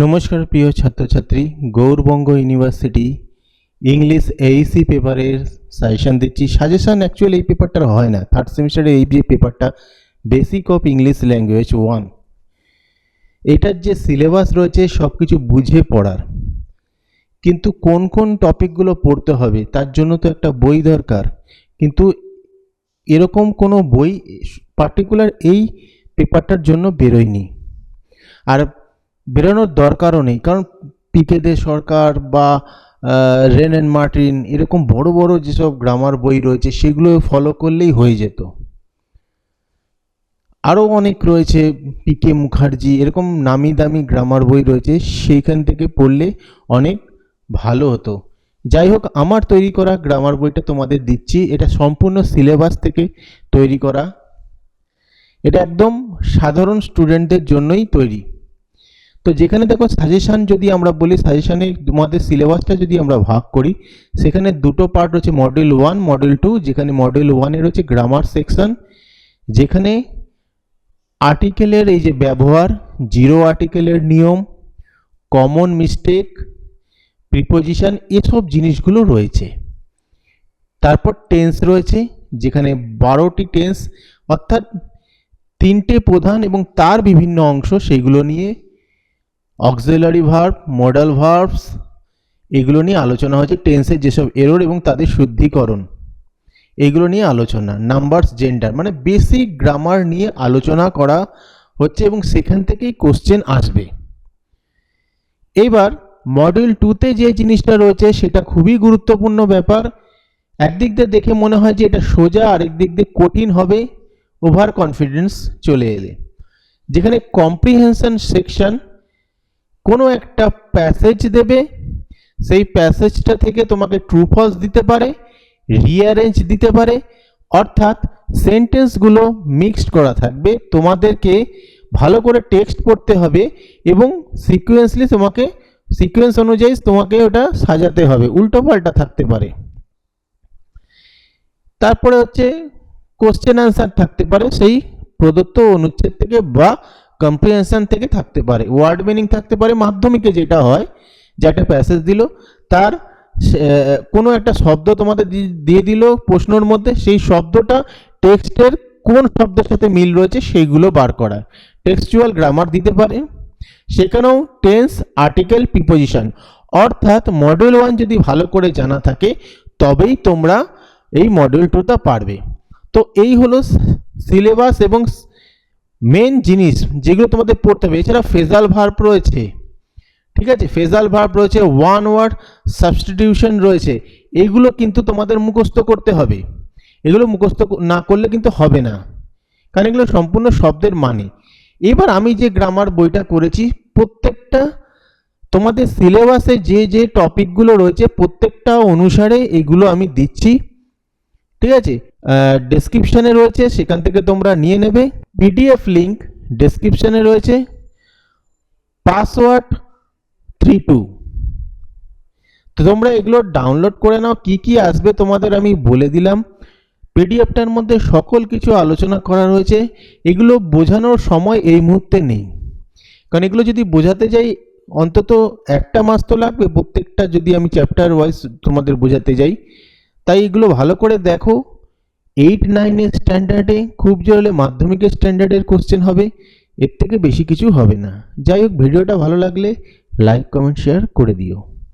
নমস্কার, প্রিয় ছাত্রছাত্রী। গৌরবঙ্গ ইউনিভার্সিটি ইংলিশ এইসি পেপারের সাজেশন দিচ্ছি। সাজেশন অ্যাকচুয়ালি এই পেপারটা হয় না। থার্ড সেমিস্টারে এই যে পেপারটা basic of English language one এটার যে সিলেবাস রয়েছে সব কিছু বুঝে পড়ার। কিন্তু কোন কোন টপিকগুলো পড়তে হবে, তার জন্য তো একটা বই দরকার। কিন্তু এরকম কোনো বই পার্টিকুলার এই পেপারটার জন্য বেরোয়নি। আর বেরোনোর দরকারও নেই। কারণ পিকে দে সরকার বা রেন অ্যান্ড মার্টিন এরকম বড় বড় যেসব গ্রামার বই রয়েছে সেগুলো ফলো করলেই হয়ে যেত। আরও অনেক রয়েছে পিকে মুখার্জি, এরকম নামি দামি গ্রামার বই রয়েছে, সেইখান থেকে পড়লে অনেক ভালো হতো। যাই হোক, আমার তৈরি করা গ্রামার বইটা তোমাদের দিচ্ছি। এটা সম্পূর্ণ সিলেবাস থেকে তৈরি করা। এটা একদম সাধারণ স্টুডেন্টদের জন্যই তৈরি। তো যেখানে দেখো সাজেশান যদি আমরা বলি সাজেশানে তোমাদের সিলেবাসটা যদি আমরা ভাগ করি, সেখানে দুটো পার্ট রয়েছে মডেল ওয়ান মডেল টু যেখানে মডেল ওয়ানে রয়েছে গ্রামার সেকশন যেখানে আর্টিকেলের এই যে ব্যবহার জিরো আর্টিকেলের নিয়ম কমন মিস্টেক প্রিপোজিশন এসব জিনিসগুলো রয়েছে। তারপর টেন্স রয়েছে, যেখানে বারোটি টেন্স অর্থাৎ তিনটে প্রধান এবং তার বিভিন্ন অংশ সেইগুলো নিয়ে অক্সিলারি ভার্ব মডাল ভার্বস এগুলো নিয়ে আলোচনা হচ্ছে টেন্সের যেসব এরর এবং তাদের শুদ্ধিকরণ। এগুলো নিয়ে আলোচনা নাম্বারস জেন্ডার মানে বেসিক গ্রামার নিয়ে আলোচনা করা হচ্ছে এবং সেখান থেকেই কোশ্চেন আসবে। এবার মডেল টুতে যে জিনিসটা রয়েছে সেটা খুবই গুরুত্বপূর্ণ ব্যাপার। একদিক দিয়ে দেখে মনে হয় যে এটা সোজা, আরেক দিক দিয়ে কঠিন হবে ওভার কনফিডেন্স চলে এলে। যেখানে কম্প্রিহেনশন সেকশন কোনো একটা প্যাসেজ দেবে, সেই প্যাসেজটা থেকে তোমাকে ট্রু ফলস দিতে পারে রিঅ্যারেঞ্জ দিতে পারে, অর্থাৎ সেন্টেন্সগুলো মিক্সড করা থাকবে। তোমাদেরকে ভালো করে টেক্সট পড়তে হবে এবং সিকুয়েন্সলি তোমাকে সিকোয়েন্স অনুযায়ী তোমাকে ওটা সাজাতে হবে, উল্টো পাল্টা থাকতে পারে। তারপরে হচ্ছে কোশ্চেন অ্যান্সার থাকতে পারে, সেই প্রদত্ত অনুচ্ছেদ থেকে বা কম্প্রিহেনশন থেকে থাকতে পারে ওয়ার্ড মিনিং থাকতে পারে, মাধ্যমিকে যেটা হয়, যে একটা প্যাসেজ দিল, তার কোনো একটা শব্দ তোমাদের দিয়ে দিল প্রশ্নর মধ্যে, সেই শব্দটা টেক্সটের কোন শব্দের সাথে মিল রয়েছে সেইগুলো বার করা। টেক্সচুয়াল গ্রামার দিতে পারে। সেখানেও টেন্স আর্টিকেল প্রিপোজিশন অর্থাৎ মডেল ওয়ান যদি ভালো করে জানা থাকে, তবেই তোমরা এই মডেল টুটা পারবে। তো এই হলো সিলেবাস এবং মেন জিনিস যেগুলো তোমাদের পড়তে হবে এছাড়া ফেজাল ভার্ব রয়েছে, ঠিক আছে? ফেজাল ভার্ব রয়েছে ওয়ান ওয়ার্ড সাবস্টিটিউশন রয়েছে এইগুলো কিন্তু তোমাদের মুখস্থ করতে হবে। এগুলো মুখস্থ না করলে কিন্তু হবে না, কারণ এগুলো সম্পূর্ণ শব্দের মানে। এবার আমি যে গ্রামার বইটা করেছি, প্রত্যেকটা তোমাদের সিলেবাসে যে যে টপিকগুলো রয়েছে, প্রত্যেকটা অনুসারে এগুলো আমি দিচ্ছি, ঠিক আছে? ডেসক্রিপশানে রয়েছে, সেখান থেকে তোমরা নিয়ে নেবে। পিডিএফ লিঙ্ক ডেসক্রিপশানে রয়েছে। পাসওয়ার্ড থ্রি টু তো তোমরা এগুলো ডাউনলোড করে নাও। কি কি আসবে তোমাদের আমি বলে দিলাম। পিডিএফটার মধ্যে সকল কিছু আলোচনা করা রয়েছে। এগুলো বোঝানোর সময় এই মুহূর্তে নেই। কারণ এগুলো যদি বোঝাতে যাই, অন্তত একটা মাস তো লাগবে। প্রত্যেকটা যদি আমি চ্যাপ্টার ওয়াইজ তোমাদের বোঝাতে যাই। তাই এগুলো ভালো করে দেখো। এইট নাইনের স্ট্যান্ডার্ডে খুব জোর মাধ্যমিকের স্ট্যান্ডার্ডের কোশ্চেন হবে, এর থেকে বেশি কিছু হবে না। যাই হোক, ভিডিওটা ভালো লাগলে লাইক কমেন্ট শেয়ার করে দিও।